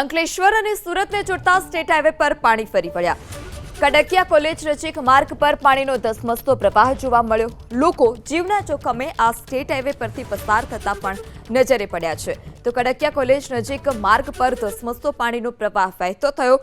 અંકલેશ્વર અને સુરતને જોડતા state highway પર પાણી ફરી વળ્યા. કડકિયા કોલેજ નજીક માર્ગ પર પાણીનો ધસમસતો પ્રવાહ જોવા મળ્યો. લોકો જીવના જોખમે આ સ્ટેટ હાઈવે પરથી પસાર થતા પણ નજરે પડ્યા છે. તો કડકિયા કોલેજ નજીક માર્ગ પર ધસમસતો પાણીનો પ્રવાહ વહેતો થયો.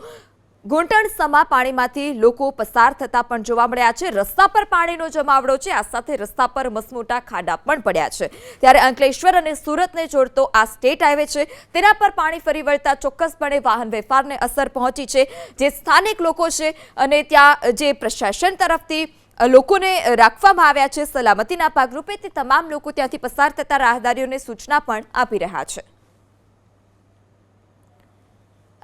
ઘૂંટણ સમા પાણીમાંથી લોકો પસાર થતા પણ જોવા મળ્યા છે. રસ્તા પર પાણીનો જમાવડો છે. આ સાથે રસ્તા પર મસમોટા ખાડા પણ પડ્યા છે. ત્યારે અંકલેશ્વર અને સુરતને જોડતો આ સ્ટેટ હાઈવે છે. તેના પર પાણી ફરી વળતા ચોક્કસપણે વાહન વેપારને અસર પહોંચી છે. જે સ્થાનિક લોકો છે અને ત્યાં જે પ્રશાસન તરફથી લોકોને રાખવામાં આવ્યા છે, સલામતીના ભાગરૂપે તે તમામ લોકો ત્યાંથી પસાર થતા રાહદારીઓને સૂચના પણ આપી રહ્યા છે.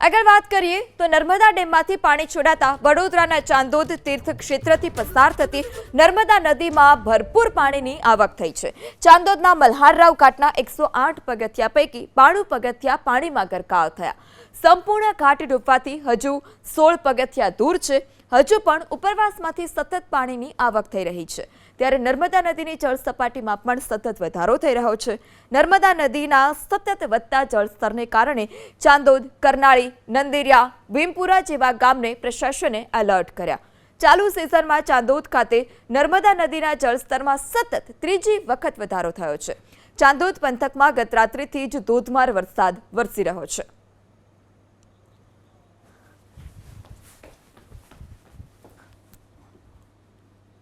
આગળ વાત કરીએ તો નર્મદા ડેમમાંથી પાણી છોડાતા વડોદરાના ચાંદોદ તીર્થ ક્ષેત્રથી પસાર થતી નર્મદા નદીમાં ભરપૂર પાણીની આવક થઈ છે. ચાંદોદના મલ્હારરાવ ઘાટના એકસો આઠ પગથિયા પૈકી બાણું પગથિયા પાણીમાં ગરકાવ થયા. સંપૂર્ણ ઘાટ ડૂબવાથી હજુ સોળ પગથિયા દૂર છે. હજુ પણ ઉપરવાસમાંથી સતત પાણીની આવક થઈ રહી છે. ત્યારે નર્મદા નદીની જળ સપાટીમાં પણ સતત વધારો થઈ રહ્યો છે. નર્મદા નદીના સતત વધતા જળસ્તરને કારણે ચાંદોદ, કરનાળી, નંદિરિયા, ભીમપુરા જેવા ગામને પ્રશાસને એલર્ટ કર્યા. ચાલુ સિઝનમાં ચાંદોદ ખાતે નર્મદા નદીના જળસ્તરમાં સતત ત્રીજી વખત વધારો થયો છે. ચાંદોદ પંથકમાં ગત રાત્રિથી જ ધોધમાર વરસાદ વરસી રહ્યો છે.